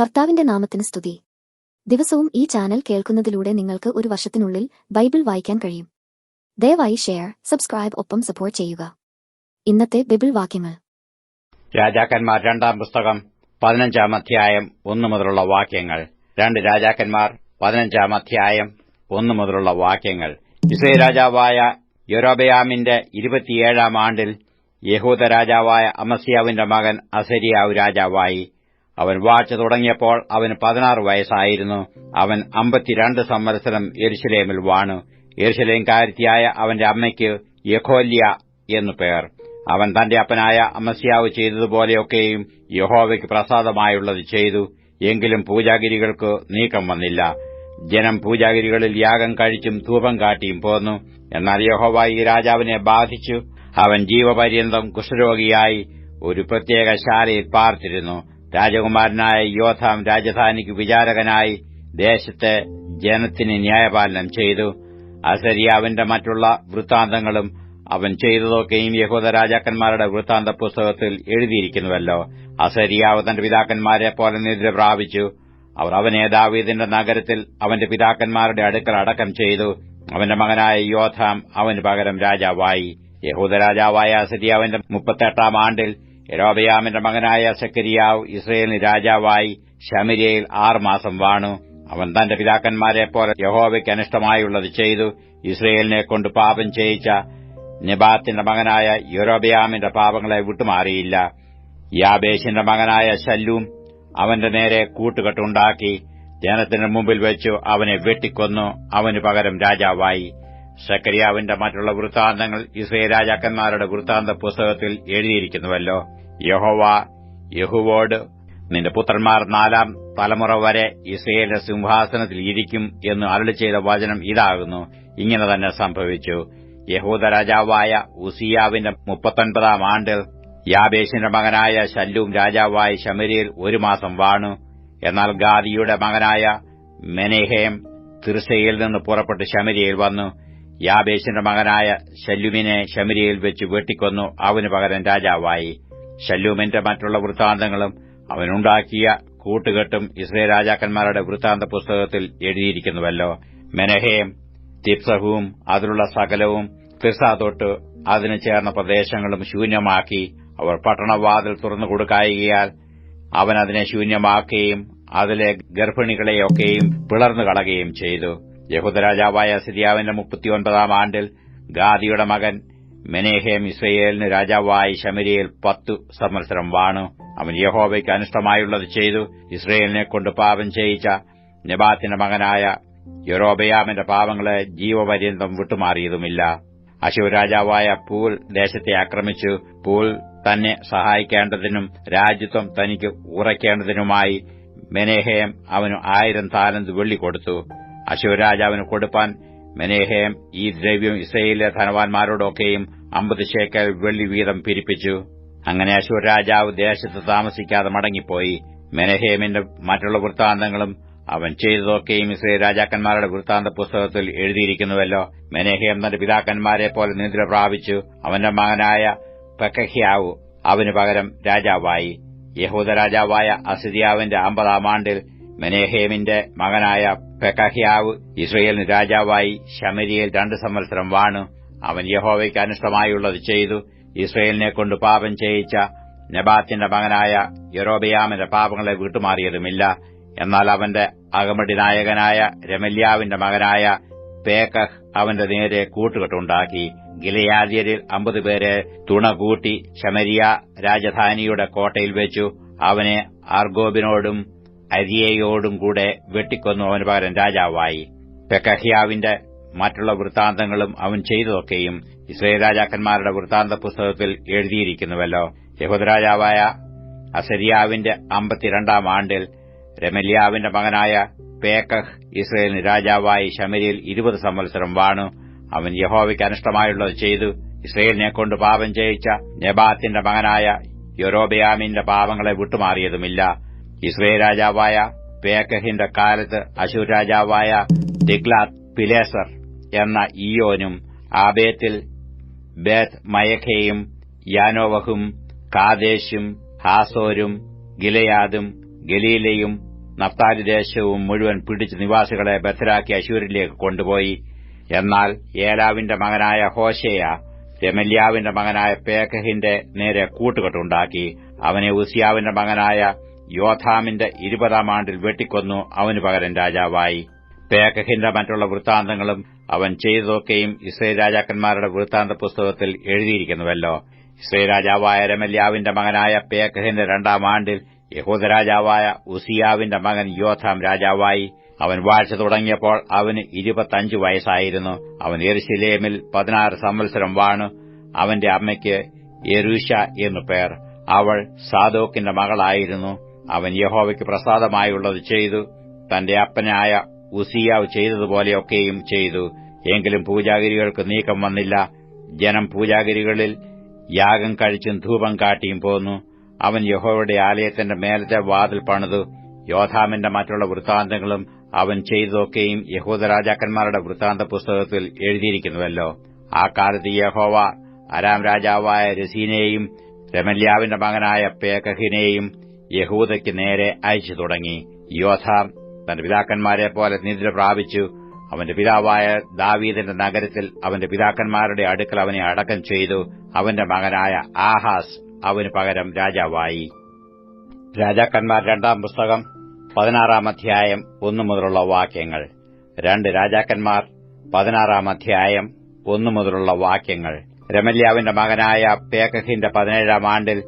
കർത്താവിന്റെ നാമത്തിന് സ്തുതി. ദിവസവും ഈ ചാനൽ കേൾക്കുന്നതിലൂടെ നിങ്ങൾക്ക് ഒരു വർഷത്തിനുള്ളിൽ ബൈബിൾ വായിക്കാൻ കഴിയും. ദയവായി ഷെയർ സബ്സ്ക്രൈബ് ഒപ്പം സപ്പോർട്ട് ചെയ്യുക. ഇന്നത്തെ ബൈബിൾ വാക്യങ്ങൾ. രാജാക്കന്മാർ രണ്ടാം പുസ്തകം പതിനഞ്ചാം അധ്യായം ഒന്നു മുതലുള്ള വാക്യങ്ങൾ. രണ്ട് രാജാക്കന്മാർ പതിനഞ്ചാം അധ്യായം ഒന്നു മുതലുള്ള വാക്യങ്ങൾ. ഇസ്രേ രാജാവായ യൊരോബയാമിന്റെ ഇരുപത്തിയേഴാം ആണ്ടിൽ യഹൂദ രാജാവായ അമസ്യാവിന്റെ മകൻ അസരിയാവ് രാജാവായി. അവൻ വാഴ്ച തുടങ്ങിയപ്പോൾ അവന് പതിനാറ് വയസ്സായിരുന്നു. അവൻ അമ്പത്തിരണ്ട് സംവത്സരം എരുശലേമിൽ വാണു. യെരുശലേംകാരത്തിയായ അവന്റെ അമ്മയ്ക്ക് യഖോല്യ എന്നു പേർ. അവൻ തന്റെ അപ്പനായ അമസ്യാവ് ചെയ്തതുപോലെയൊക്കെയും യഹോവയ്ക്ക് പ്രസാദമായുള്ളത് ചെയ്തു. എങ്കിലും പൂജാഗിരികൾക്ക് നീക്കം വന്നില്ല. ജനം പൂജാഗിരികളിൽ യാഗം കഴിച്ചും ധൂപം കാട്ടിയും പോന്നു. എന്നാൽ യഹോവ ഈ രാജാവിനെ ബാധിച്ചു. അവൻ ജീവപര്യന്തം കുഷ്ഠരോഗിയായി ഒരു പ്രത്യേക ശാലയിൽ പാർത്തിരുന്നു. രാജകുമാരനായ യോധാം രാജധാനിക്ക് വിചാരകനായി ദേശത്തെ ജനത്തിന് ന്യായപാലനം ചെയ്തു. അസരിയാവിന്റെ മറ്റുള്ള വൃത്താന്തങ്ങളും അവൻ ചെയ്തതൊക്കെയും യഹൂദ രാജാക്കന്മാരുടെ വൃത്താന്ത പുസ്തകത്തിൽ എഴുതിയിരിക്കുന്നുവല്ലോ. അസരിയാവ് തന്റെ പിതാക്കന്മാരെ പോലെ നിദ്ര പ്രാപിച്ചു. അവർ അവനെ ദാവീദിന്റെ നഗരത്തിൽ അവന്റെ പിതാക്കന്മാരുടെ അടുക്കൽ അടക്കം ചെയ്തു. അവന്റെ മകനായ യോധാം അവന് പകരം രാജാവായി. യഹൂദ രാജാവായ അസരിയാവിന്റെ മുപ്പത്തെട്ടാം ആണ്ടിൽ യരോബയാമിന്റെ മകനായ സെക്കരിയാവ് ഇസ്രയേലിന് രാജാവായി ഷമിരയിൽ ആറുമാസം വാണു. അവൻ തന്റെ പിതാക്കന്മാരെ പോലെ യഹോവയ്ക്ക് അനിഷ്ടമായുള്ളത് ചെയ്തു. ഇസ്രയേലിനെ കൊണ്ട് പാപം ചെയ്യിച്ച നെബാത്തിന്റെ മകനായ യൊരോബയാമിന്റെ പാപങ്ങളെ വിട്ടുമാറിയില്ല. യാബേശിന്റെ മകനായ ശല്ലും അവന്റെ നേരെ കൂട്ടുകെട്ടുണ്ടാക്കി ജനത്തിന് മുമ്പിൽ വെച്ചു അവനെ വെട്ടിക്കൊന്നു. അവന് പകരം രാജാവായി. സക്കരിയാവിന്റെ മറ്റുള്ള വൃത്താന്തങ്ങൾ ഇസ്രയേൽ രാജാക്കന്മാരുടെ വൃത്താന്ത പുസ്തകത്തിൽ എഴുതിയിരിക്കുന്നുവല്ലോ. യഹോവ യഹുവോട് നിന്റെ പുത്രന്മാർ നാലാം തലമുറ വരെ ഇസ്രയേലിന്റെ സിംഹാസനത്തിൽ ഇരിക്കും എന്ന് അരളി ചെയ്ത വചനം ഇതാകുന്നു. ഇങ്ങനെ തന്നെ സംഭവിച്ചു. യഹൂദ രാജാവായ ഉസിയാവിന്റെ മുപ്പത്തൊൻപതാം ആണ്ടിൽ യാബേശിന്റെ മകനായ ശല്ലൂം രാജാവായ ശമരിയിൽ ഒരു മാസം വാണു. എന്നാൽ ഗാദിയുടെ മകനായ മെനേഹേം തിർസയിൽ നിന്ന് പുറപ്പെട്ട് ശമരിയിൽ വന്നു. യാബേശിന്റെ മകനായ ശല്ലുമിനെ ശമരിയിൽ വെച്ച് വെട്ടിക്കൊന്നു. അവന് പകരം രാജാവായി. ശല്ലൂമിന്റെ മറ്റുള്ള വൃത്താന്തങ്ങളും അവനുണ്ടാക്കിയ കൂട്ടുകെട്ടും ഇസ്രേ രാജാക്കന്മാരുടെ വൃത്താന്ത പുസ്തകത്തിൽ എഴുതിയിരിക്കുന്നുവല്ലോ. മെനഹേം തിപ്സഹവും അതിലുള്ള സകലവും തിർസ തൊട്ട് അതിന് ചേർന്ന പ്രദേശങ്ങളും ശൂന്യമാക്കി അവർ പട്ടണവാതിൽ തുറന്നു കൊടുക്കായികയാൽ അവൻ അതിനെ ശൂന്യമാക്കുകയും അതിലെ ഗർഭിണികളെയൊക്കെയും പിളർന്നു കളയുകയും ചെയ്തു. യഹൂദരാജാവായ സിരിയാവിന്റെ മുപ്പത്തിയൊൻപതാം ആണ്ടിൽ ഗാദിയുടെ മകൻ മെനേഹേം ഇസ്രയേലിന് രാജാവായി ശമരിയിൽ പത്തു സംവത്സരം വാണു. അവൻ യഹോവയ്ക്ക് അനിഷ്ടമായുള്ളത് ചെയ്തു. ഇസ്രയേലിനെ കൊണ്ട് പാപം ചെയ്യിച്ച നെബാത്തിന്റെ മകനായ യൊറോബയാമിന്റെ പാപങ്ങളെ ജീവപര്യന്തം വിട്ടുമാറിയതുമില്ല. അശൂർ രാജാവായ പൂൽ ദേശത്തെ ആക്രമിച്ചു. പൂൽ തന്നെ സഹായിക്കേണ്ടതിനും രാജ്യത്വം തനിക്ക് ഉറയ്ക്കേണ്ടതിനുമായി മെനേഹേം അവന് ആയിരം താലന്ത് വെള്ളി കൊടുത്തു അശൂർ രാജാവിന് കൊടുപ്പാൻ മെനേഹേം ഈ ദ്രവ്യം ഇസ്രയേലിലെ ധനവാന്മാരോടൊക്കെയും അമ്പത് ശേക്കൽ വെള്ളി വീതം പിരിപ്പിച്ചു. അങ്ങനെ അശൂർ രാജാവ് ദേശത്ത് താമസിക്കാതെ മടങ്ങിപ്പോയി. മെനഹേമിന്റെ മറ്റുള്ള വൃത്താന്തങ്ങളും അവൻ ചെയ്തതൊക്കെയും ഇസ്രയേൽ രാജാക്കന്മാരുടെ വൃത്താന്ത പുസ്തകത്തിൽ എഴുതിയിരിക്കുന്നുവല്ലോ. മെനഹേം തന്റെ പിതാക്കന്മാരെ പോലെ നിദ്ര പ്രാപിച്ചു. അവന്റെ മകനായ പെക്കഹ്യാവു അവന് പകരം രാജാവായി. യഹൂദ രാജാവായ അസിദിയാവിന്റെ അമ്പതാം ആണ്ടിൽ മെനേഹേമിന്റെ മകനായ പെക്കഹ്യാവ് ഇസ്രയേലിന് രാജാവായി ശമരിയിൽ രണ്ട് സംവത്സരം വാണു. അവൻ യഹോവയ്ക്ക് അനിഷ്ടമായുള്ളത് ചെയ്തു. ഇസ്രയേലിനെ കൊണ്ട് പാപം ചെയ്യിച്ച നെബാത്തിന്റെ മകനായ യൊറോബിയാമിന്റെ പാപങ്ങളെ വിട്ടുമാറിയതുമില്ല. എന്നാൽ അവന്റെ അകമടി നായകനായ രമല്യാവിന്റെ മകനായ പേക്കഹ് അവന്റെ നേരെ കൂട്ടുകെട്ടുണ്ടാക്കി. ഗിലയാദ്യരിൽ അമ്പത് പേരെ തുണകൂട്ടി ശമരിയ രാജധാനിയുടെ കോട്ടയിൽ വെച്ചു. അവനെ ആർഗോബിനോടും അരിയയോടും കൂടെ വെട്ടിക്കൊന്നു അവന് പകരം രാജാവായി. പെക്കഹിയാവിന്റെ മറ്റുള്ള വൃത്താന്തങ്ങളും അവൻ ചെയ്തതൊക്കെയും ഇസ്രയേൽ രാജാക്കന്മാരുടെ വൃത്താന്ത പുസ്തകത്തിൽ എഴുതിയിരിക്കുന്നുവല്ലോ. യഹോദരാജാവായ അസരിയാവിന്റെ അമ്പത്തിരണ്ടാം ആണ്ടിൽ രമല്യാവിന്റെ മകനായ പേക്കഹ് ഇസ്രയേലിന് രാജാവായി ശമരിയിൽ ഇരുപത് സംവത്സരം വാണു. അവൻ യഹോവയ്ക്ക് അനിഷ്ടമായുള്ളത് ചെയ്തു. ഇസ്രയേലിനെ കൊണ്ട് പാപം ചെയ്യിച്ച നെബാത്തിന്റെ മകനായ യൊരോബയാമിന്റെ പാപങ്ങളെ വിട്ടുമാറിയതുമില്ല. ഇസ്രയേൽ രാജാവായ പേക്കഹിന്റെ കാലത്ത് അശൂർ രാജാവായ ഡിഗ്ലാത്ത് പിലേസർ എന്ന ഇയോനും ആബേത്തിൽ ബേത് മയഖയും യാനോവഹും കാദേശും ഹാസോരും ഗിലയാദും ഗലീലയും നഫ്താലി ദേശവും മുഴുവൻ പിടിച്ച് നിവാസികളെ ബദ്ധരാക്കി അശൂരിലേക്ക് കൊണ്ടുപോയി. എന്നാൽ ഏലാവിന്റെ മകനായ ഹോഷയ രമല്യാവിന്റെ മകനായ പേക്കഹിന്റെ നേരെ കൂട്ടുകെട്ടുണ്ടാക്കി അവനെ ഉസിയാവിന്റെ മകനായ യോധാമിന്റെ ഇരുപതാം ആണ്ടിൽ വെട്ടിക്കൊന്നു അവന് പകരം രാജാവായി. പേക്കഹിന്റെ മറ്റുള്ള വൃത്താന്തങ്ങളും അവൻ ചെയ്തതൊക്കെയും ഇസ്രയേൽ രാജാക്കന്മാരുടെ വൃത്താന്ത പുസ്തകത്തിൽ എഴുതിയിരിക്കുന്നുവല്ലോ. ഇസ്രയേൽ രാജാവായ രമല്യാവിന്റെ മകനായ പേക്കഹിന്റെ രണ്ടാം ആണ്ടിൽ യഹൂദരാജാവായ ഉസിയാവിന്റെ മകൻ യോഥാം രാജാവായി. അവൻ വാഴ്ച തുടങ്ങിയപ്പോൾ അവന് ഇരുപത്തഞ്ച് വയസ്സായിരുന്നു. അവൻ എരുശിലേമിൽ പതിനാറ് സംവത്സരം വാണു. അവന്റെ അമ്മയ്ക്ക് യെരൂഷ എന്നു പേർ. അവൾ സാദോക്കിന്റെ മകളായിരുന്നു. അവൻ യഹോവയ്ക്ക് പ്രസാദമായുള്ളത് ചെയ്തു തന്റെ അപ്പനായ ഉസിയാവ് ചെയ്തതുപോലെയൊക്കെയും ചെയ്തു. എങ്കിലും പൂജാഗിരികൾക്ക് നീക്കം വന്നില്ല. ജനം പൂജാഗിരികളിൽ യാഗം കഴിച്ചും ധൂപം കാട്ടിയും പോന്നു. അവൻ യഹോവയുടെ ആലയത്തിന്റെ മേലത്തെ വാതിൽ പണിതു. യോധാമിന്റെ മറ്റുള്ള വൃത്താന്തങ്ങളും അവൻ ചെയ്തതൊക്കെയും യഹൂദരാജാക്കന്മാരുടെ വൃത്താന്ത പുസ്തകത്തിൽ എഴുതിയിരിക്കുന്നുവല്ലോ. ആ കാലത്ത് യഹോവ അരാം രാജാവായ രസീനെയും രമല്യാവിന്റെ മകനായ പേക്കഹിനെയും യഹൂദയ്ക്ക് നേരെ അയച്ചു തുടങ്ങി. യോധാം തന്റെ പിതാക്കന്മാരെ പോലെ നിദ്ര പ്രാപിച്ചു. അവന്റെ പിതാവായ ദാവീദിന്റെ നഗരത്തിൽ അവന്റെ പിതാക്കന്മാരുടെ അടുക്കൽ അവനെ അടക്കം ചെയ്തു. അവന്റെ മകനായ ആഹാസ് അവന് പകരം രാജാവായി. രാജാക്കന്മാർ രണ്ടാം പുസ്തകം പതിനാറാം അധ്യായം ഒന്നു മുതലുള്ള വാക്യങ്ങൾ. രണ്ട് രാജാക്കന്മാർ പതിനാറാം അധ്യായം ഒന്നു മുതലുള്ള വാക്യങ്ങൾ. രമല്യാവിന്റെ മകനായ പേക്കഹിന്റെ പതിനേഴാം ആണ്ടിൽ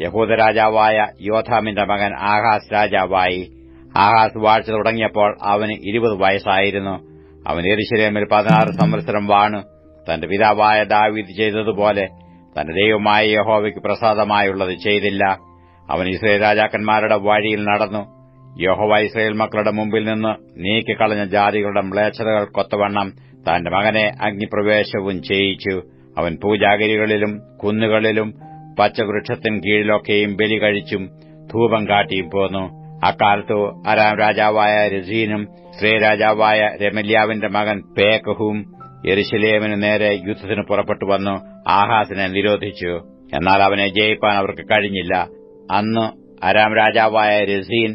യഹൂദരാജാവായ യോധാമിന്റെ മകൻ ആഹാസ് രാജാവായി. ആഹാസ് വാഴ്ച തുടങ്ങിയപ്പോൾ അവന് ഇരുപത് വയസ്സായിരുന്നു. അവൻ എരിശിലേമിൽ പതിനാറ് സംവത്സരം വാണു. തന്റെ പിതാവായ ദാവീദ് ചെയ്തതുപോലെ തന്റെ ദൈവമായ യഹോവയ്ക്ക് പ്രസാദമായുള്ളത് ചെയ്തില്ല. അവൻ ഇസ്രയേൽ രാജാക്കന്മാരുടെ വഴിയിൽ നടന്നു. യഹോവ ഇസ്രയേൽ മക്കളുടെ മുമ്പിൽ നിന്ന് നീക്കിക്കളഞ്ഞ ജാതികളുടെ മ്ലേച്ഛതകൾ കൊത്തവണ്ണം തന്റെ മകനെ അഗ്നിപ്രവേശവും ചെയ്യിച്ചു. അവൻ പൂജാഗിരികളിലും കുന്നുകളിലും പച്ചവൃക്ഷത്തിൻ കീഴിലൊക്കെയും ബലി കഴിച്ചും ധൂപം കാട്ടിയും പോന്നു. അക്കാലത്തു അരാം രാജാവായ രസീനും സ്ത്രീ രാജാവായ രമല്യാവിന്റെ മകൻ പേക്കഹും യെരുശലേമിന് നേരെ യുദ്ധത്തിന് പുറപ്പെട്ടു വന്നു ആഹാസിനെ നിരോധിച്ചു. എന്നാൽ അവനെ ജയിപ്പാൻ അവർക്ക് കഴിഞ്ഞില്ല. അന്ന് അരാം രാജാവായ രസീൻ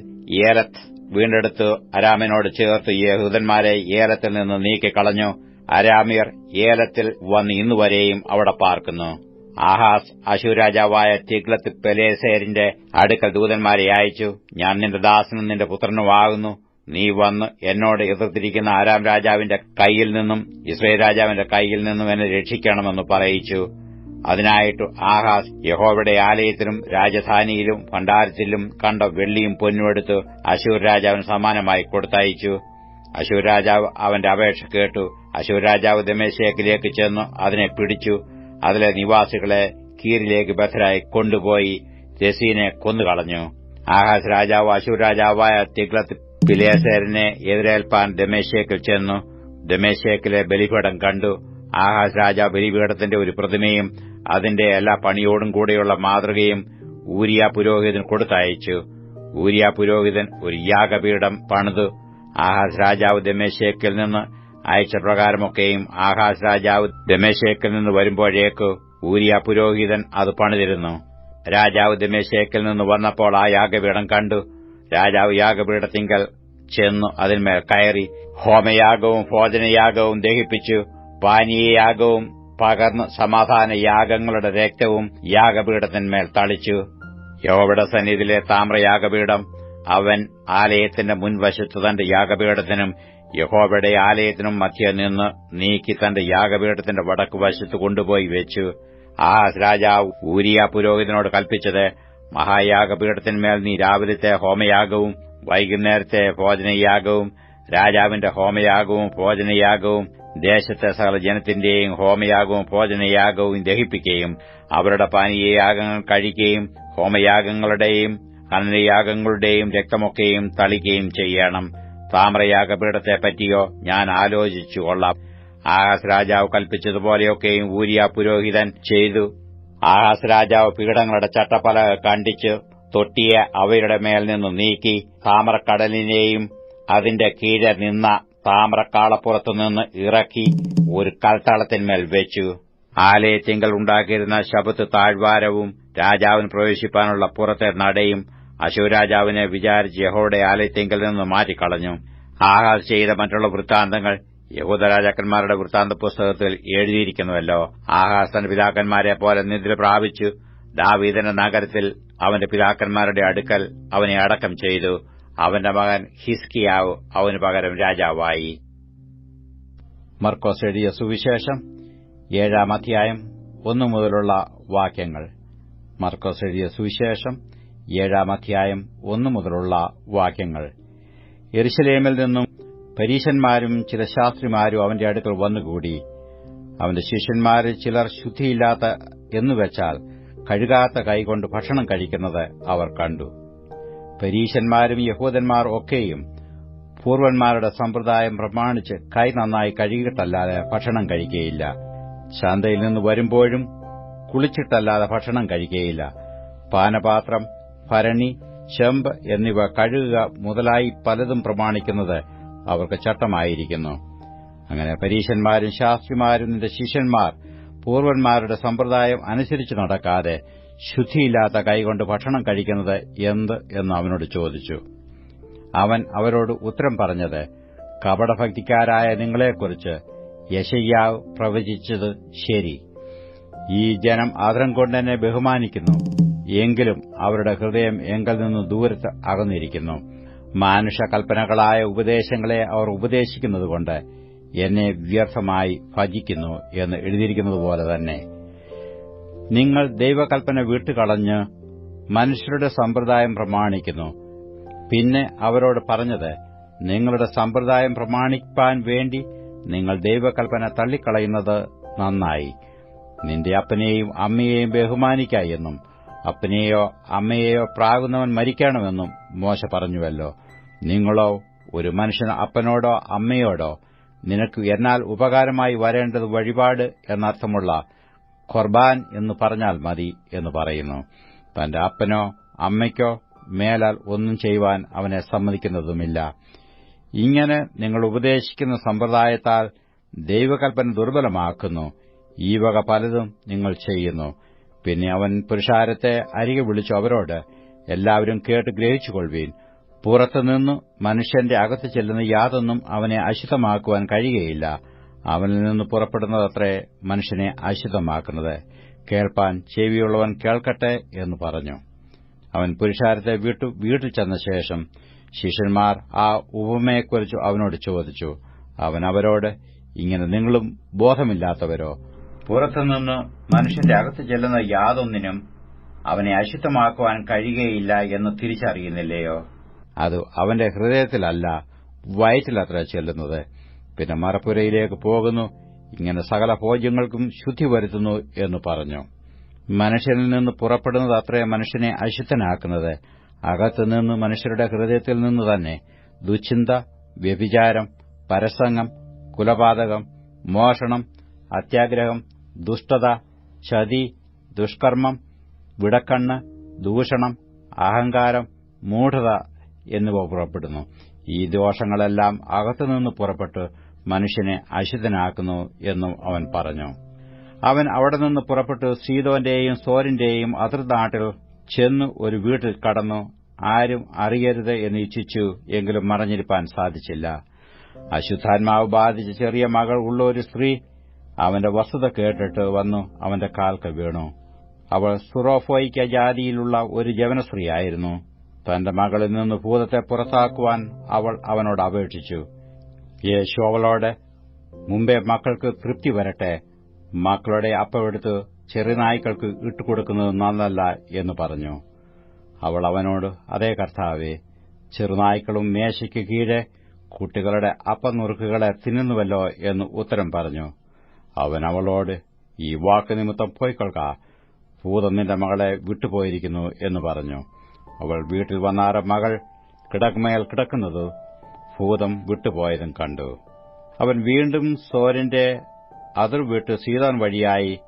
ഏലത്ത് വീണ്ടെടുത്ത്. അരാമിനോട് ചേർത്ത് യഹൂദന്മാരെ ഏലത്തിൽ നിന്ന് നീക്കിക്കളഞ്ഞു. അരാമിയർ ഏലത്തിൽ വന്ന് ഇന്നുവരെയും അവിടെ പാർക്കുന്നു. ആഹാസ് അശൂർ രാജാവായ തിഗ്ലത്ത് പെലേസേരിന്റെ അടുക്കൽ ദൂതന്മാരെ അയച്ചു. ഞാൻ നിന്റെ ദാസനും നിന്റെ പുത്രനുമാകുന്നു. നീ വന്ന് എന്നോട് എതിർത്തിരിക്കുന്ന ആരാം രാജാവിന്റെ കൈയിൽ നിന്നും ഇസ്രയേൽ രാജാവിന്റെ കൈയിൽ നിന്നും എന്നെ രക്ഷിക്കണമെന്ന് പറയിച്ചു. അതിനായിട്ട് ആഹാസ് യഹോവയുടെ ആലയത്തിലും രാജധാനിയിലും ഭണ്ഡാരത്തിലും കണ്ട വെള്ളിയും പൊന്നുമെടുത്ത് അശൂർ രാജാവിന് സമാനമായി കൊടുത്തയച്ചു. അശൂർ രാജാവ് അവന്റെ അപേക്ഷ കേട്ടു. അശൂർ രാജാവ് ദമേശേക്കിലേക്ക് ചെന്നു അതിനെ പിടിച്ചു. അതിലെ നിവാസികളെ കീരിലേക്ക് ബദ്ധരായി കൊണ്ടുപോയി രസീനെ കൊന്നുകളഞ്ഞു. ആഹാസ് രാജാവ് അശൂർ രാജാവായ തിഗ്ലത്ത് പിലേസേരനെ എതിരേൽപ്പാൻ ദമേശേക്കിൽ ചെന്നു. ദമേശേക്കിലെ ബലിപീഠം കണ്ടു. ആഹാസ് രാജാവ് ബലിപീഠത്തിന്റെ ഒരു പ്രതിമയും അതിന്റെ എല്ലാ പണിയോടും കൂടെയുള്ള മാതൃകയും ഊരിയ പുരോഹിതൻ കൊടുത്തയച്ചു. ഊരിയ പുരോഹിതൻ ഒരു യാഗപീഠം പണിതു. ആഹാസ് രാജാവ് ദമേശേക്കിൽ നിന്ന് അയച്ച പ്രകാരമൊക്കെയും ആഹാസ് രാജാവ് ദമേശേക്കിൽ നിന്ന് വരുമ്പോഴേക്ക് ഊരിയ പുരോഹിതൻ അത് പണിതിരുന്നു. രാജാവ് ദമേശേക്കിൽ നിന്ന് വന്നപ്പോൾ ആ യാഗപീഠം കണ്ടു. രാജാവ് യാഗപീഠത്തിങ്കൽ ചെന്നു അതിന്മേൽ കയറി ഹോമയാഗവും ഭോജനയാഗവും ദഹിപ്പിച്ചു. പാനീയയാഗവും പകർന്ന് സമാധാന യാഗങ്ങളുടെ രക്തവും യാഗപീഠത്തിന്മേൽ തളിച്ചു. യോവിട സന്നിധിയിലെ താമ്രയാഗപീഠം അവൻ ആലയത്തിന്റെ മുൻവശത്ത് തന്റെ യാഗപീഠത്തിനും യഹോവയുടെ ആലയത്തിനും മധ്യ നിന്ന് നീക്കി തന്റെ യാഗപീഠത്തിന്റെ വടക്ക് വശത്ത് കൊണ്ടുപോയി വെച്ചു. ആ രാജാവ് ഊരിയ പുരോഹിതനോട് കൽപ്പിച്ചത് മഹായാഗപീഠത്തിന്മേൽ നീ രാവിലത്തെ ഹോമയാഗവും വൈകുന്നേരത്തെ ഭോജനയാഗവും രാജാവിന്റെ ഹോമയാഗവും ഭോജനയാഗവും ദേശത്തെ സകല ജനത്തിന്റെയും ഹോമയാഗവും ഭോജനയാഗവും ദഹിപ്പിക്കുകയും അവരുടെ പാനീയയാഗങ്ങൾ കഴിക്കുകയും ഹോമയാഗങ്ങളുടെയും ഹനനയാഗങ്ങളുടെയും രക്തമൊക്കെയും തളിക്കുകയും ചെയ്യണം. താമ്രയാഗപീഠത്തെപ്പറ്റിയോ ഞാൻ ആലോചിച്ചു കൊള്ളാം. ആഹാസ് രാജാവ് കൽപ്പിച്ചതുപോലെയൊക്കെയും ഊരിയ പുരോഹിതൻ ചെയ്തു. ആഹാസ് രാജാവ് പീഠങ്ങളുടെ ചട്ടപ്പല കണ്ടിച്ച് തൊട്ടിയെ അവയുടെ മേൽ നിന്ന് നീക്കി താമ്രക്കടലിനെയും അതിന്റെ കീഴെ നിന്ന താമ്രക്കാളപ്പുറത്തുനിന്ന് ഇറക്കി ഒരു കൽത്തളത്തിന്മേൽ വെച്ചു. ആലയത്തിങ്കൽ ഉണ്ടാക്കിയിരുന്ന ശബത്ത് താഴ്വാരവും രാജാവിന് പ്രവേശിപ്പാനുള്ള പുറത്തെ നടയും അശൂരാജാവിനെ വിചാരിച്ച് യഹോയുടെ ആലയത്തെങ്കിൽ നിന്ന് മാറ്റിക്കളഞ്ഞു. ആഹാസ് ചെയ്ത മറ്റുള്ള വൃത്താന്തങ്ങൾ യഹൂദ രാജാക്കന്മാരുടെ വൃത്താന്ത പുസ്തകത്തിൽ എഴുതിയിരിക്കുന്നുവല്ലോ. ആഹാസ് തന്റെ പിതാക്കന്മാരെ പോലെ നിദ്ര പ്രാപിച്ചു. ദാവീദന്റെ നഗരത്തിൽ അവന്റെ പിതാക്കന്മാരുടെ അടുക്കൽ അവനെ അടക്കം ചെയ്തു. അവന്റെ മകൻ ഹിസ്കിയാവ് അവന് പകരം രാജാവായി. മർക്കോസ് എഴുതിയ സുവിശേഷം ഏഴാം അധ്യായം ഒന്നു മുതലുള്ള വാക്യങ്ങൾ. മർക്കോസ് എഴുതിയ സുവിശേഷം ഏഴാം അധ്യായം ഒന്നു മുതലുള്ള വാക്യങ്ങൾ. എരുശലേമിൽ നിന്നും പരീശന്മാരും ചില ശാസ്ത്രിമാരും അവന്റെ അടുക്കൽ വന്നുകൂടി. അവന്റെ ശിഷ്യന്മാരിൽ ചിലർ ശുദ്ധിയില്ലാത്ത എന്നുവെച്ചാൽ കഴുകാത്ത കൈകൊണ്ട് ഭക്ഷണം കഴിക്കുന്നത് അവർ കണ്ടു. പരീശന്മാരും യഹൂദന്മാർ ഒക്കെയും പൂർവന്മാരുടെ സമ്പ്രദായം പ്രമാണിച്ച് കൈ നന്നായി കഴുകിയിട്ടല്ലാതെ ഭക്ഷണം കഴിക്കുകയില്ല ശാന്തയിൽ നിന്ന് വരുമ്പോഴും കുളിച്ചിട്ടല്ലാതെ ഭക്ഷണം കഴിക്കുകയില്ല പാനപാത്രം ഭരണി ചെമ്പ് എന്നിവ കഴുകുക മുതലായി പലതും പ്രമാണിക്കുന്നത് അവർക്ക് ചട്ടമായിരിക്കുന്നു. അങ്ങനെ പരീശന്മാരും ശാസ്ത്രിമാരും നിന്റെ ശിഷ്യന്മാർ പൂർവന്മാരുടെ സമ്പ്രദായം അനുസരിച്ച് നടക്കാതെ ശുദ്ധിയില്ലാത്ത കൈകൊണ്ട് ഭക്ഷണം കഴിക്കുന്നത് എന്ത് എന്ന് അവനോട് ചോദിച്ചു. അവൻ അവരോട് ഉത്തരം പറഞ്ഞത് കപടഭക്തിക്കാരായ നിങ്ങളെക്കുറിച്ച് യശയ്യാവ് പ്രവചിച്ചത് ശരി. ഈ ജനം ആദരം കൊണ്ടെന്നെ ബഹുമാനിക്കുന്നു. എങ്കിലും അവരുടെ ഹൃദയം എങ്കിൽ നിന്ന് ദൂരത്ത് അകന്നിരിക്കുന്നു. മാനുഷകൽപ്പനകളായ ഉപദേശങ്ങളെ അവർ ഉപദേശിക്കുന്നതുകൊണ്ട് എന്നെ വ്യർത്ഥമായി ഭജിക്കുന്നു എന്ന് എഴുതിയിരിക്കുന്നതുപോലെ തന്നെ. നിങ്ങൾ ദൈവകൽപ്പന വിട്ടുകളഞ്ഞ് മനുഷ്യരുടെ സമ്പ്രദായം പ്രമാണിക്കുന്നു. പിന്നെ അവരോട് പറഞ്ഞത് നിങ്ങളുടെ സമ്പ്രദായം പ്രമാണിപ്പാൻ വേണ്ടി നിങ്ങൾ ദൈവകൽപ്പന തള്ളിക്കളയുന്നത് നന്നായി. നിന്റെ അപ്പനെയും അമ്മയെയും ബഹുമാനിക്കായി എന്നും അപ്പനെയോ അമ്മയെയോ പ്രാകുന്നവൻ മരിക്കണമെന്നും മോശ പറഞ്ഞുവല്ലോ. നിങ്ങളോ ഒരു മനുഷ്യൻ അപ്പനോടോ അമ്മയോടോ നിനക്ക് എന്നാൽ ഉപകാരമായി വരേണ്ടത് വഴിപാട് എന്നർത്ഥമുള്ള ഖുർബാൻ എന്ന് പറഞ്ഞാൽ മതി എന്ന് പറയുന്നു. തന്റെ അപ്പനോ അമ്മയ്ക്കോ മേലാൽ ഒന്നും ചെയ്യുവാൻ അവനെ സമ്മതിക്കുന്നതുമില്ല. ഇങ്ങനെ നിങ്ങൾ ഉപദേശിക്കുന്ന സമ്പ്രദായത്താൽ ദൈവകൽപ്പന ദുർബലമാക്കുന്നു. ഈ വക പലതും നിങ്ങൾ ചെയ്യുന്നു. പിന്നെ അവൻ പുരുഷാരത്തെ അരികെ വിളിച്ചു അവരോട് എല്ലാവരും കേട്ട് ഗ്രഹിച്ചുകൊള്ളുവീൻ. പുറത്തുനിന്നു മനുഷ്യന്റെ അകത്ത് ചെല്ലുന്ന യാതൊന്നും അവനെ അശുദ്ധമാക്കുവാൻ കഴിയുകയില്ല. അവനിൽ നിന്ന് പുറപ്പെടുന്നതത്രേ മനുഷ്യനെ അശുദ്ധമാക്കുന്നത്. കേൾപ്പാൻ ചെവിയുള്ളവൻ കേൾക്കട്ടെ എന്ന് പറഞ്ഞു. അവൻ പുരുഷാരത്തെ വീട്ടു വീട്ടിൽ ചെന്ന ശേഷം ശിഷ്യന്മാർ ആ ഉപമയെക്കുറിച്ച് അവനോട് ചോദിച്ചു. അവൻ അവരോട് ഇങ്ങനെ നിങ്ങളും ബോധമില്ലാത്തവരോ? പുറത്തുനിന്ന് മനുഷ്യന്റെ അകത്ത് ചെല്ലുന്ന യാതൊന്നിനും അവനെ അശുദ്ധമാക്കുവാൻ കഴിയുകയില്ല എന്ന് തിരിച്ചറിയുന്നില്ലയോ? അത് അവന്റെ ഹൃദയത്തിലല്ല വയറ്റിലത്ര ചെല്ലുന്നത്. പിന്നെ മറപ്പുരയിലേക്ക് പോകുന്നു ഇങ്ങനെ സകല ഭോജ്യങ്ങൾക്കും ശുദ്ധി വരുത്തുന്നു എന്ന് പറഞ്ഞു. മനുഷ്യനിൽ നിന്ന് പുറപ്പെടുന്നത് അത്രേ മനുഷ്യനെ അശുദ്ധനാക്കുന്നത്. അകത്തുനിന്ന് മനുഷ്യരുടെ ഹൃദയത്തിൽ നിന്ന് തന്നെ ദുശ്ചിന്ത വ്യഭിചാരം പരസംഗം കുലപാതകം മോഷണം അത്യാഗ്രഹം ദുഷ്ടത ചതി ദുഷ്കർമ്മം വിടക്കണ്ണ് ദൂഷണം അഹങ്കാരം മൂഢത എന്നിവ പുറപ്പെടുന്നു. ഈ ദോഷങ്ങളെല്ലാം അകത്തുനിന്ന് പുറപ്പെട്ട് മനുഷ്യനെ അശുദ്ധനാക്കുന്നു എന്നും അവൻ പറഞ്ഞു. അവൻ അവിടെ നിന്ന് പുറപ്പെട്ട് സീതോന്റെയും സോരിന്റെയും അതിർനാട്ടിൽ ചെന്ന് ഒരു വീട്ടിൽ കടന്നു. ആരും അറിയരുത് എന്ന് ഇച്ഛിച്ചു എങ്കിലും മറഞ്ഞിരിപ്പാൻ സാധിച്ചില്ല. അശുദ്ധാത്മാവ് ബാധിച്ച ചെറിയ മകൾ ഉള്ള ഒരു സ്ത്രീ അവന്റെ വസ്തുത കേട്ടിട്ട് വന്നു അവന്റെ കാൽക്ക് വീണു. അവൾ സുറോഫോയ്ക്ക ജാതിയിലുള്ള ഒരു ജവനശ്രീയായിരുന്നു തന്റെ മകളിൽ നിന്ന് ഭൂതത്തെ പുറത്താക്കുവാൻ അവൾ അവനോട് അപേക്ഷിച്ചു. യേശു അവളോട് മുമ്പേ മക്കൾക്ക് തൃപ്തി വരട്ടെ. മക്കളുടെ അപ്പമെടുത്ത് ചെറുനായ്ക്കൾക്ക് ഇട്ടുകൊടുക്കുന്നത് നന്നല്ല എന്ന് പറഞ്ഞു. അവൾ അവനോട് അതേ കർത്താവേ ചെറുനായ്ക്കളും മേശയ്ക്ക് കീഴെ കുട്ടികളുടെ അപ്പനുറുക്കുകളെ തിന്നുന്നുവല്ലോ എന്ന് ഉത്തരം പറഞ്ഞു. അവൻ അവളോട് ഈ വാക്ക് നിമിത്തം പോയിക്കൊള്ളുക ഭൂതം നിന്റെ മകളെ വിട്ടുപോയിരിക്കുന്നു എന്ന് പറഞ്ഞു. അവൾ വീട്ടിൽ വന്നാറ മകൾ കിടക്കുമേൽ കിടക്കുന്നത് ഭൂതം വിട്ടുപോയതും കണ്ടു. അവൻ വീണ്ടും സോരന്റെ അതിർ വിട്ട് സീതാൻ വഴിയായി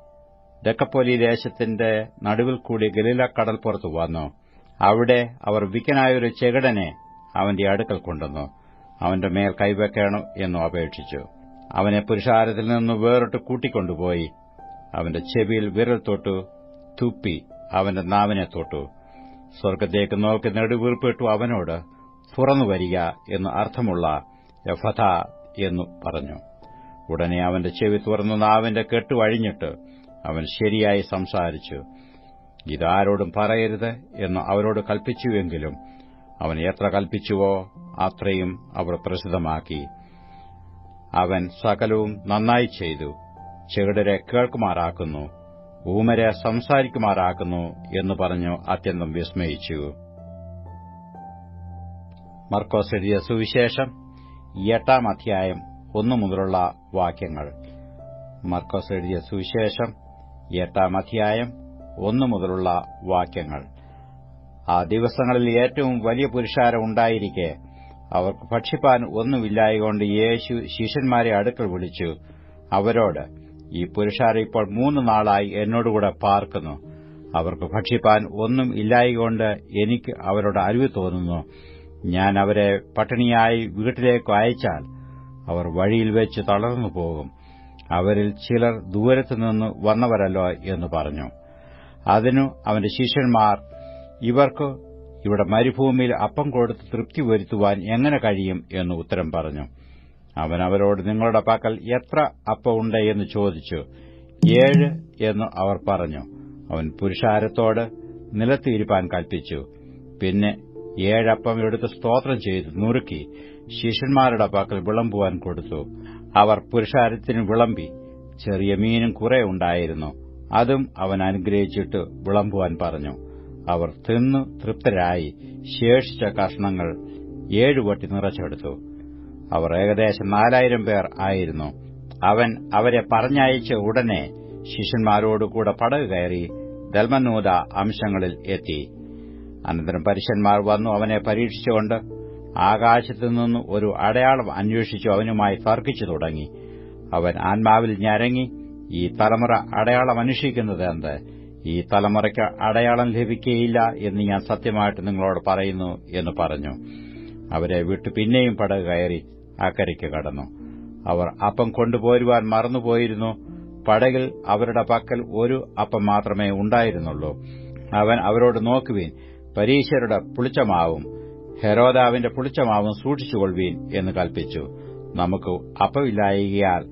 ഡക്കപ്പൊലി ദേശത്തിന്റെ നടുവിൽ കൂടി ഗലീല പുറത്തു വന്നു. അവിടെ അവർ വിക്കനായൊരു ചെകിടനെ അവന്റെ അടുക്കൽ കൊണ്ടുവന്നു. അവന്റെ മേൽ കൈവയ്ക്കണം എന്നു അപേക്ഷിച്ചു. അവനെ പുരുഷാരത്തിൽ നിന്ന് വേറിട്ട് കൂട്ടിക്കൊണ്ടുപോയി. അവന്റെ ചെവിയിൽ വിരൽ തൊട്ടു തുപ്പി അവന്റെ നാവിനെ തൊട്ടു. സ്വർഗത്തേക്ക് നോക്കി നെടുവീർപ്പിട്ടു അവനോട് തുറന്നു വരിക എന്ന് അർത്ഥമുള്ള യഫഥ എന്നു പറഞ്ഞു. ഉടനെ അവന്റെ ചെവി തുറന്നു നാവിന്റെ കെട്ട് വഴിഞ്ഞിട്ട് അവൻ ശരിയായി സംസാരിച്ചു. ഇതാരോടും പറയരുത് എന്ന് അവരോട് കൽപ്പിച്ചുവെങ്കിലും അവൻ എത്ര കൽപ്പിച്ചുവോ അത്രയും അവർ പ്രസിദ്ധമാക്കി. അവൻ സകലവും നന്നായി ചെയ്തു. ചെകിടരെ കേൾക്കുമാറാക്കുന്നു. ഊമരെ സംസാരിക്കുമാറാക്കുന്നു എന്ന് പറഞ്ഞു അത്യന്തം വിസ്മയിച്ചു. മർക്കോസ് എഴുതിയ സുവിശേഷം എട്ടാം അധ്യായം ഒന്നു മുതലുള്ള വാക്യങ്ങൾ. മർക്കോസ് എഴുതിയ സുവിശേഷം എട്ടാം അധ്യായം ഒന്നു മുതലുള്ള വാക്യങ്ങൾ. ആ ദിവസങ്ങളിൽ ഏറ്റവും വലിയ പുരുഷാരം ഉണ്ടായിരിക്കെ അവർക്ക് ഭക്ഷിപ്പാൻ ഒന്നുമില്ലായകൊണ്ട് യേശു ശിഷ്യന്മാരെ അടുക്കൽ വിളിച്ചു. അവരോട് ഈ പുരുഷാർ ഇപ്പോൾ മൂന്ന് നാളായി എന്നോടുകൂടെ പാർക്കുന്നു. അവർക്ക് ഭക്ഷിപ്പാൻ ഒന്നും ഇല്ലായകൊണ്ട് എനിക്ക് അവരോട് അറിവ് തോന്നുന്നു. ഞാൻ അവരെ പട്ടിണിയായി വീട്ടിലേക്ക് അയച്ചാൽ അവർ വഴിയിൽ വെച്ച് തളർന്നു പോകും. അവരിൽ ചിലർ ദൂരത്തുനിന്ന് വന്നവരല്ലോ എന്ന് പറഞ്ഞു. അതിനു അവന്റെ ശിഷ്യന്മാർ ഇവർക്ക് ഇവിടെ മരുഭൂമിയിൽ അപ്പം കൊടുത്ത് തൃപ്തി വരുത്തുവാൻ എങ്ങനെ കഴിയും എന്ന് ഉത്തരം പറഞ്ഞു. അവൻ അവരോട് നിങ്ങളുടെ പക്കൽ എത്ര അപ്പമുണ്ട് എന്ന് ചോദിച്ചു. ഏഴ് എന്ന് അവർ പറഞ്ഞു. അവൻ പുരുഷാരത്തോട് നിലത്തിയിരുപ്പാൻ കൽപ്പിച്ചു പിന്നെ ഏഴപ്പം എടുത്ത് സ്തോത്രം ചെയ്ത് നുറുക്കി ശിഷ്യന്മാരുടെ പക്കൽ വിളമ്പുവാൻ കൊടുത്തു. അവർ പുരുഷാരത്തിന് വിളമ്പി ചെറിയ മീനും കുറെ ഉണ്ടായിരുന്നു. അതും അവൻ അനുഗ്രഹിച്ചിട്ട് വിളമ്പുവാൻ പറഞ്ഞു. അവർ തിന്നു തൃപ്തരായി. ശേഷിച്ച കഷ്ണങ്ങൾ ഏഴുവട്ടി നിറച്ചെടുത്തു. അവർ ഏകദേശം നാലായിരം പേർ ആയിരുന്നു. അവൻ അവരെ പറഞ്ഞയച്ച ഉടനെ ശിഷ്യന്മാരോടുകൂടെ പടക് കയറി ദൽമനൂത അംശങ്ങളിൽ എത്തി. അനന്തരം പരുഷന്മാർ വന്നു അവനെ പരീക്ഷിച്ചുകൊണ്ട് ആകാശത്തു നിന്ന് ഒരു അടയാളം അന്വേഷിച്ചു അവനുമായി തർക്കിച്ചു തുടങ്ങി. അവൻ ആത്മാവിൽ ഞരങ്ങി ഈ തലമുറ അടയാളം അന്വേഷിക്കുന്നത് എന്ത്? ഈ തലമുറയ്ക്ക് അടയാളം ലഭിക്കുകയില്ല എന്ന് ഞാൻ സത്യമായിട്ട് നിങ്ങളോട് പറയുന്നു എന്ന് പറഞ്ഞു. അവരെ വിട്ടു പിന്നെയും പടക് കയറി അക്കരയ്ക്ക് കടന്നു. അവർ അപ്പം കൊണ്ടുപോരുവാൻ മറന്നുപോയിരുന്നു. പടകിൽ അവരുടെ പക്കൽ ഒരു അപ്പം മാത്രമേ ഉണ്ടായിരുന്നുള്ളൂ. അവൻ അവരോട് നോക്കുവീൻ പരീശരുടെ പുളിച്ചമാവും ഹെരോദാവിന്റെ പുളിച്ചമാവും സൂക്ഷിച്ചുകൊള്ളുവീൻ എന്ന് കൽപ്പിച്ചു. നമുക്ക് അപ്പമില്ലായികയാൽ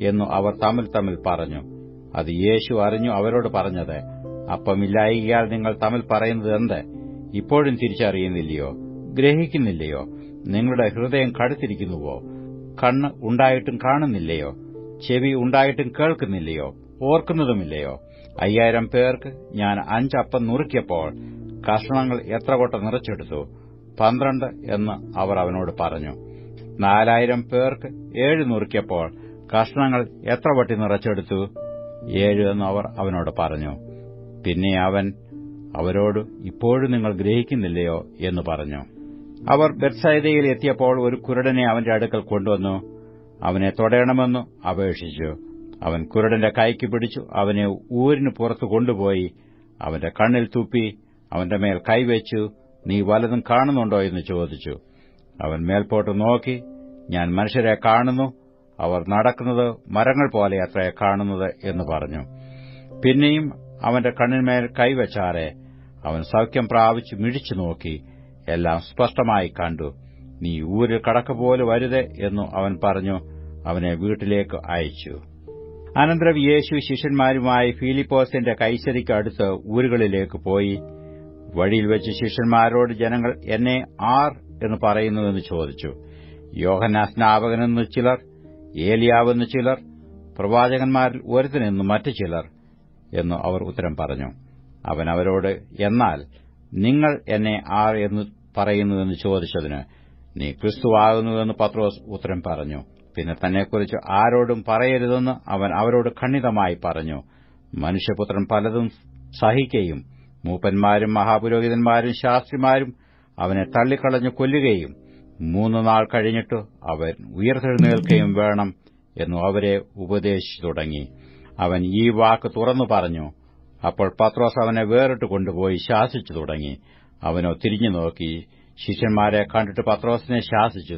എന്നു അവർ തമ്മിൽ തമ്മിൽ പറഞ്ഞു. അത് യേശു അറിഞ്ഞു അവരോട് പറഞ്ഞത് അപ്പമില്ലായികയാൽ നിങ്ങൾ തമ്മിൽ പറയുന്നത് എന്ത്? ഇപ്പോഴും തിരിച്ചറിയുന്നില്ലയോ? ഗ്രഹിക്കുന്നില്ലയോ? നിങ്ങളുടെ ഹൃദയം കടുത്തിരിക്കുന്നുവോ? കണ്ണ് ഉണ്ടായിട്ടും കാണുന്നില്ലയോ? ചെവി ഉണ്ടായിട്ടും കേൾക്കുന്നില്ലയോ? ഓർക്കുന്നതുമില്ലയോ? അയ്യായിരം പേർക്ക് ഞാൻ അഞ്ചപ്പം നുറുക്കിയപ്പോൾ കഷ്ണങ്ങൾ എത്ര കൊട്ട നിറച്ചെടുത്തു? പന്ത്രണ്ട് എന്ന് അവർ അവനോട് പറഞ്ഞു. നാലായിരം പേർക്ക് ഏഴ് നുറുക്കിയപ്പോൾ കഷ്ണങ്ങൾ എത്ര വട്ടി നിറച്ചെടുത്തു? ഏഴ് എന്ന് അവർ അവനോട് പറഞ്ഞു പിന്നെ അവൻ അവരോട് ഇപ്പോഴും നിങ്ങൾ ഗ്രഹിക്കുന്നില്ലയോ? എന്ന് പറഞ്ഞു. അവർ ബെത്സൈദയിൽ എത്തിയപ്പോൾ ഒരു കുരുടനെ അവന്റെ അടുക്കൽ കൊണ്ടുവന്നു. അവനെ തൊടയണമെന്നു അപേക്ഷിച്ചു. അവൻ കുരുടന്റെ കൈക്ക് പിടിച്ചു അവനെ ഊരിന് പുറത്തു കൊണ്ടുപോയി അവന്റെ കണ്ണിൽ തുപ്പി അവന്റെ മേൽ കൈവച്ചു നീ വലതും കാണുന്നുണ്ടോ? എന്ന് ചോദിച്ചു. അവൻ മേൽപോട്ട് നോക്കി ഞാൻ മനുഷ്യരെ കാണുന്നു അവർ നടക്കുന്നത് മരങ്ങൾ പോലെ അത്രേ കാണുന്നത് എന്ന് പറഞ്ഞു. പിന്നെയും അവന്റെ കണ്ണിന്മേൽ കൈവച്ചാറെ അവൻ സൌഖ്യം പ്രാപിച്ച് മിഴിച്ചു നോക്കി. എല്ലാം സ്പഷ്ടമായി കണ്ടു. നീ ഊരിൽ കടക്കപോലെ വരുത് എന്നു അവൻ പറഞ്ഞു. അവനെ വീട്ടിലേക്ക് അയച്ചു. അനന്തരം യേശു ശിഷ്യന്മാരുമായി ഫിലിപ്പോസിന്റെ കൈശരിക്ക് അടുത്ത് ഊരുകളിലേക്ക് പോയി. വഴിയിൽ വെച്ച് ശിഷ്യന്മാരോട് ജനങ്ങൾ എന്നെ ആർ എന്ന് പറയുന്നുവെന്ന് ചോദിച്ചു. യോഹനാ സ്നാപകനെന്ന് ചിലർ ഏലിയാവെന്ന് ചിലർ പ്രവാചകന്മാരിൽ ഒരുത്തനെന്ന് മറ്റു ചിലർ എന്ന് അവർ ഉത്തരം പറഞ്ഞു. അവൻ അവരോട് എന്നാൽ നിങ്ങൾ എന്നെ ആർ എന്ന് പറയുന്നുവെന്ന് ചോദിച്ചതിന് നീ ക്രിസ്തുവാകുന്നുവെന്ന് പത്രോസ് ഉത്തരം പറഞ്ഞു. പിന്നെ തന്നെക്കുറിച്ച് ആരോടും പറയരുതെന്ന് അവൻ അവരോട് ഖണ്ഡിതമായി പറഞ്ഞു. മനുഷ്യപുത്രൻ പലതും സഹിക്കുകയും മൂപ്പന്മാരും മഹാപുരോഹിതന്മാരും ശാസ്ത്രിമാരും അവനെ തള്ളിക്കളഞ്ഞു കൊല്ലുകയും മൂന്നു നാൾ കഴിഞ്ഞിട്ട് അവൻ ഉയർത്തെഴുന്നേൽക്കുകയും വേണം എന്നു അവരെ ഉപദേശിച്ചു തുടങ്ങി. അവൻ ഈ വാക്ക് തുറന്നു പറഞ്ഞു. അപ്പോൾ പത്രോസ് അവനെ വേറിട്ട് കൊണ്ടുപോയി ശാസിച്ചു തുടങ്ങി. അവനോ തിരിഞ്ഞു നോക്കി. ശിഷ്യന്മാരെ കണ്ടിട്ട് പത്രോസിനെ ശാസിച്ചു.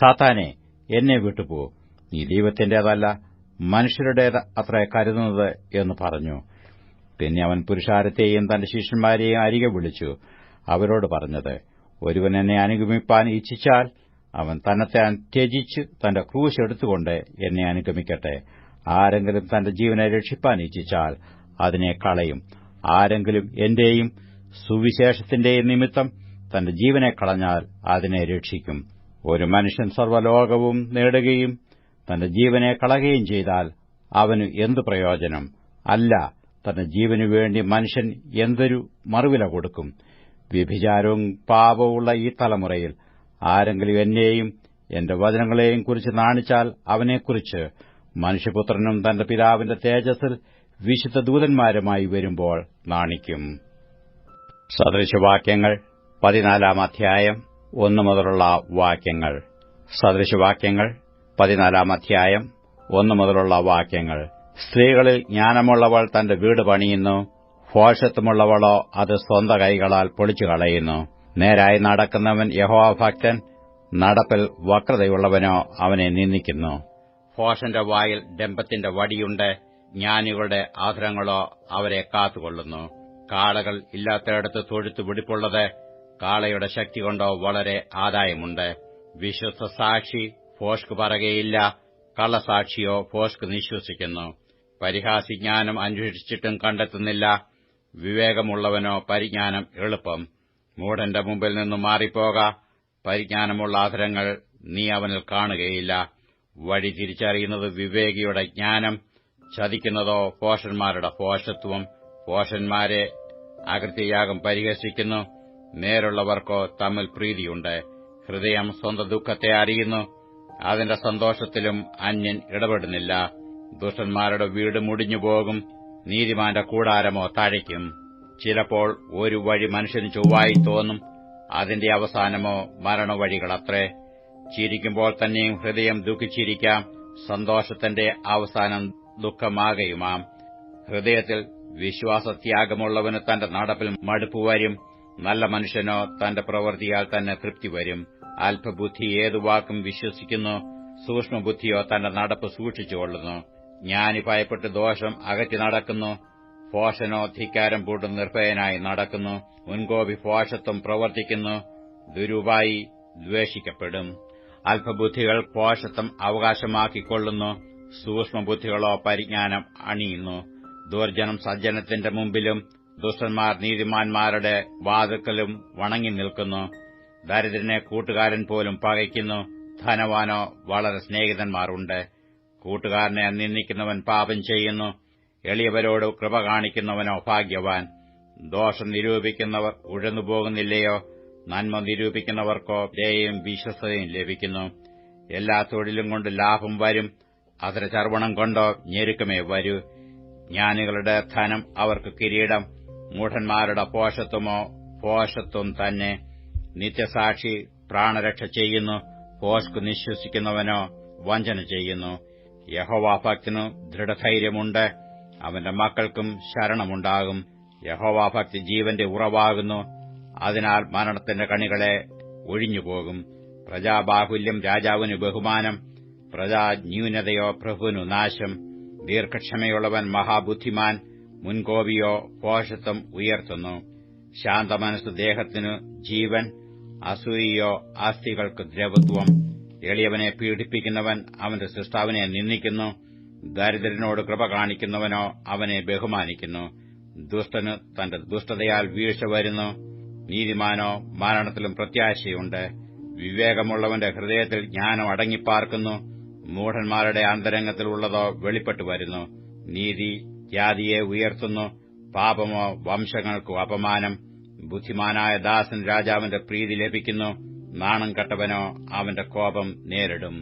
സാത്താനെ എന്നെ വിട്ടുപോ നീ ദൈവത്തിന്റേതല്ല മനുഷ്യരുടേത് അത്ര കരുതുന്നത് എന്ന് പറഞ്ഞു. പിന്നെ അവൻ പുരുഷാരത്തെയും തന്റെ ശിഷ്യന്മാരെയും അരികെ വിളിച്ചു. അവരോട് പറഞ്ഞത് ഒരുവൻ എന്നെ അനുഗമിപ്പാൻ ഇച്ഛിച്ചാൽ അവൻ തന്നെ ത്യജിച്ച് തന്റെ ക്രൂശ് എടുത്തുകൊണ്ട് എന്നെ അനുഗമിക്കട്ടെ. ആരെങ്കിലും തന്റെ ജീവനെ രക്ഷിപ്പാൻ ഇച്ഛിച്ചാൽ അതിനെ കളയും. ആരെങ്കിലും എന്റെയും സുവിശേഷത്തിന്റെയും നിമിത്തം തന്റെ ജീവനെ കളഞ്ഞാൽ അതിനെ രക്ഷിക്കും. ഒരു മനുഷ്യൻ സർവലോകവും നേടുകയും തന്റെ ജീവനെ കളയുകയും ചെയ്താൽ അവന് എന്തു പ്രയോജനം? അല്ല തന്റെ ജീവനു വേണ്ടി മനുഷ്യൻ എന്തൊരു മറുവില കൊടുക്കും? വ്യഭിചാരവും പാപവുമുള്ള ഈ തലമുറയിൽ ആരെങ്കിലും എന്നെയും എന്റെ വചനങ്ങളെയും കുറിച്ച് നാണിച്ചാൽ അവനെക്കുറിച്ച് മനുഷ്യപുത്രനും തന്റെ പിതാവിന്റെ തേജസ്സിൽ വിശുദ്ധ ദൂതന്മാരുമായി വരുമ്പോൾ നാണിക്കും. സദൃശവാക്യങ്ങൾ പതിനാലാം അധ്യായം ഒന്നു മുതലുള്ള വാക്യങ്ങൾ. സദൃശവാക്യങ്ങൾ പതിനാലാം അധ്യായം ഒന്നു മുതലുള്ള വാക്യങ്ങൾ. സ്ത്രീകളിൽ ജ്ഞാനമുള്ളവൾ തന്റെ വീട് പണിയുന്നു ഭോഷത്വമുള്ളവളോ അത് സ്വന്ത കൈകളാൽ പൊളിച്ചു കളയുന്നു. നേരായി നടക്കുന്നവൻ യഹോഭക്തൻ നടപ്പിൽ വക്രതയുള്ളവനോ അവനെ നിന്ദിക്കുന്നു. ഭോഷന്റെ വായിൽ ഡംബത്തിന്റെ വടിയുണ്ട് ജ്ഞാനികളുടെ ആഗ്രഹങ്ങളോ അവരെ കാത്തുകൊള്ളുന്നു. കാളകൾ ഇല്ലാത്തയിടത്ത് തൊഴുത്ത് പിടിപ്പുള്ളത് കാളയുടെ ശക്തി കൊണ്ടോ വളരെ ആദായമുണ്ട്. വിശ്വസ്ത സാക്ഷി ഫോഷ്ക് പറകയില്ല കള്ളസാക്ഷിയോ ഫോഷ്ക് നിശ്വസിക്കുന്നു. പരിഹാസി ജ്ഞാനം അന്വേഷിച്ചിട്ടും കണ്ടെത്തുന്നില്ല വിവേകമുള്ളവനോ പരിജ്ഞാനം എളുപ്പം. മൂഢന്റെ മുമ്പിൽ നിന്നും മാറിപ്പോക. പരിജ്ഞാനമുള്ള ആധരങ്ങൾ നീ അവനിൽ കാണുകയില്ല. വഴി തിരിച്ചറിയുന്നത് വിവേകിയുടെ ജ്ഞാനം ചതിക്കുന്നതോ പോഷന്മാരുടെ പോഷത്വം. പോഷന്മാരെ അകൃത്യയാഗം പരിഹസിക്കുന്നു. നേരുള്ളവർക്കോ തമ്മിൽ പ്രീതിയുണ്ട്. ഹൃദയം സ്വന്തം ദുഃഖത്തെ അറിയുന്നു. അതിന്റെ സന്തോഷത്തിലും അന്യൻ ഇടപെടുന്നില്ല. ദുഷ്ടന്മാരുടെ വീട് മുടിഞ്ഞുപോകും. നീതിമാന്റെ കൂടാരമോ തഴയ്ക്കും ചിലപ്പോൾ ഒരു വഴി മനുഷ്യന് ചൊവ്വായി തോന്നും. അതിന്റെ അവസാനമോ മരണവഴികളത്രേ. ചിരിക്കുമ്പോൾ തന്നെയും ഹൃദയം ദുഃഖിച്ചിരിക്കാം. സന്തോഷത്തിന്റെ അവസാനം ദുഃഖമാകയുമാം. ഹൃദയത്തിൽ വിശ്വാസത്യാഗമുള്ളവന് തന്റെ നടപ്പിൽ മടുപ്പ് വരും. നല്ല മനുഷ്യനോ തന്റെ പ്രവൃത്തിയാൽ തന്നെ തൃപ്തി വരും. അല്പബുദ്ധി ഏതു വാക്കും വിശ്വസിക്കുന്നു സൂക്ഷ്മബുദ്ധിയോ തന്റെ നടപ്പ് സൂക്ഷിച്ചുകൊള്ളുന്നു. ജ്ഞാനി ഭയപ്പെട്ട് ദോഷം അകറ്റി നടക്കുന്നു. പോഷനോ ധിക്കാരം പൂട്ട് നിർഭയനായി നടക്കുന്നു. മുൻകോപി പോഷത്വം പ്രവർത്തിക്കുന്നു. ദുരുപായി ദ്വേഷിക്കപ്പെടും. അല്പബുദ്ധികൾ പോഷത്വം അവകാശമാക്കിക്കൊള്ളുന്നു. സൂക്ഷ്മബുദ്ധികളോ പരിജ്ഞാനം അണിയുന്നു. ദുർജനം സജ്ജനത്തിന്റെ മുമ്പിലും ദുഷ്ടന്മാർ നീതിമാന്മാരുടെ വാതുക്കലും വണങ്ങി നിൽക്കുന്നു. ദരിദ്രനെ കൂട്ടുകാരൻ പോലും പകയ്ക്കുന്നു. ധനവാനോ വളരെ സ്നേഹിതന്മാരുണ്ട്. കൂട്ടുകാരനെ നിന്ദിക്കുന്നവൻ പാപം ചെയ്യുന്നു. എളിയവരോട് കൃപ കാണിക്കുന്നവനോ ഭാഗ്യവാൻ. ദോഷം നിരൂപിക്കുന്നവർ ഉഴന്നുപോകുന്നില്ലയോ? നന്മ നിരൂപിക്കുന്നവർക്കോ ദയയും വിശ്വസതയും ലഭിക്കുന്നു. എല്ലാ തൊഴിലും കൊണ്ട് ലാഭം വരും. അതിന് ചർവണം കൊണ്ടോ ഞെരുക്കമേ വരൂ. ജ്ഞാനികളുടെ ധനം അവർക്ക് കിരീടം. മൂഢന്മാരുടെ പോഷത്വമോ പോഷത്വം തന്നെ. നിത്യസാക്ഷി പ്രാണരക്ഷ ചെയ്യുന്നു. പോഷ്ക് നിശ്വസിക്കുന്നവനോ വഞ്ചന ചെയ്യുന്നു. യഹോവാഭക്തിനു ദൃഢധൈര്യമുണ്ട്. അവന്റെ മക്കൾക്കും ശരണമുണ്ടാകും. യഹോവാഭക്തി ജീവന്റെ ഉറവാകുന്നു. അതിനാൽ മരണത്തിന്റെ കണികളെ ഒഴിഞ്ഞുപോകും. പ്രജാബാഹുല്യം രാജാവിന് ബഹുമാനം. പ്രജാന്യൂനതയോ പ്രഭുവിനു നാശം. ദീർഘക്ഷമയുള്ളവൻ മഹാബുദ്ധിമാൻ. മുൻകോപിയോ പോഷത്വം ഉയർത്തുന്നു. ശാന്തമനസ്സ് ദേഹത്തിനു ജീവൻ. അസൂയയോ ആസ്തികൾക്ക് ദ്രവത്വം. എളിയവനെ പീഡിപ്പിക്കുന്നവൻ അവന്റെ സൃഷ്ടാവിനെ നിന്ദിക്കുന്നു. ദരിദ്രനോട് കൃപ കാണിക്കുന്നവനോ അവനെ ബഹുമാനിക്കുന്നു. ദുഷ്ടന് തന്റെ ദുഷ്ടതയാൽ വീഴ്ച വരുന്നു. നീതിമാനോ മരണത്തിലും പ്രത്യാശയുണ്ട്. വിവേകമുള്ളവന്റെ ഹൃദയത്തിൽ ജ്ഞാനം അടങ്ങിപ്പാർക്കുന്നു. മൂഢന്മാരുടെ അന്തരംഗത്തിലുള്ളതോ വെളിപ്പെട്ടു വരുന്നു. നീതി ജാതിയെ ഉയർത്തുന്നു. പാപമോ വംശങ്ങൾക്കു അപമാനം. ബുദ്ധിമാനായ ദാസൻ രാജാവിന്റെ പ്രീതി ലഭിക്കുന്നു. നാണം കെട്ടവനോ അവന്റെ കോപം നേരിടും